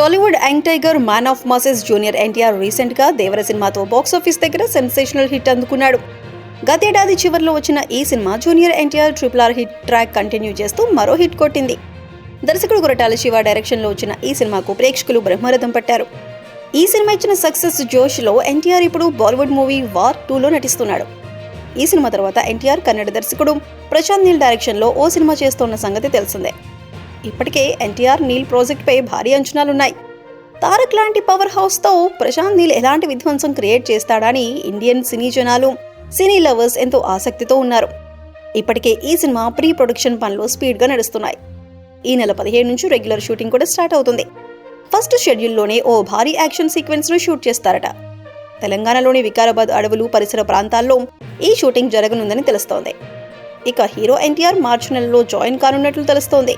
Tollywood young tiger man of masses junior NTR రీసెంట్గా దేవర సినిమాతో box office దగ్గర సెన్సేషనల్ హిట్ అందుకున్నాడు. గతేడాది చివరిలో వచ్చిన ఈ cinema junior NTR triple R hit track continue చేస్తూ మరో హిట్ కొట్టింది. దర్శకుడు గురటాల శివ డైరెక్షన్లో వచ్చిన ఈ సినిమాకు ప్రేక్షకులు బ్రహ్మరథం పట్టారు. ఈ సినిమా ఇచ్చిన సక్సెస్ జోష్లో ఎన్టీఆర్ ఇప్పుడు బాలీవుడ్ మూవీ వార్ టూలో నటిస్తున్నాడు. ఈ సినిమా తర్వాత ఎన్టీఆర్ కన్నడ దర్శకుడు ప్రశాంత్ నీల్ డైరెక్షన్లో ఓ సినిమా చేస్తున్న సంగతి తెలిసిందే. ఇప్పటికే ఎన్టీఆర్ నీల్ ప్రాజెక్ట్పై భారీ అంచనాలున్నాయి. తారక్ లాంటి పవర్ హౌస్తో ప్రశాంత్ నీల్ ఎలాంటి విధ్వంసం క్రియేట్ చేస్తాడని ఇండియన్ సినీ జనాలు సినీ లవర్స్ ఎంతో ఆసక్తితో ఉన్నారు. ఇప్పటికే ఈ సినిమా ప్రీ ప్రొడక్షన్ పనులు స్పీడ్గా నడుస్తున్నాయి. ఈ నెల పదిహేడు నుంచి రెగ్యులర్ షూటింగ్ కూడా స్టార్ట్ అవుతుంది. ఫస్ట్ షెడ్యూల్లోనే ఓ భారీ యాక్షన్ సీక్వెన్స్ను షూట్ చేస్తారట. తెలంగాణలోని వికారాబాద్ అడవులు పరిసర ప్రాంతాల్లో ఈ షూటింగ్ జరగనుందని తెలుస్తోంది. ఇక హీరో ఎన్టీఆర్ మార్చి నెలలో జాయిన్ కానున్నట్లు తెలుస్తోంది.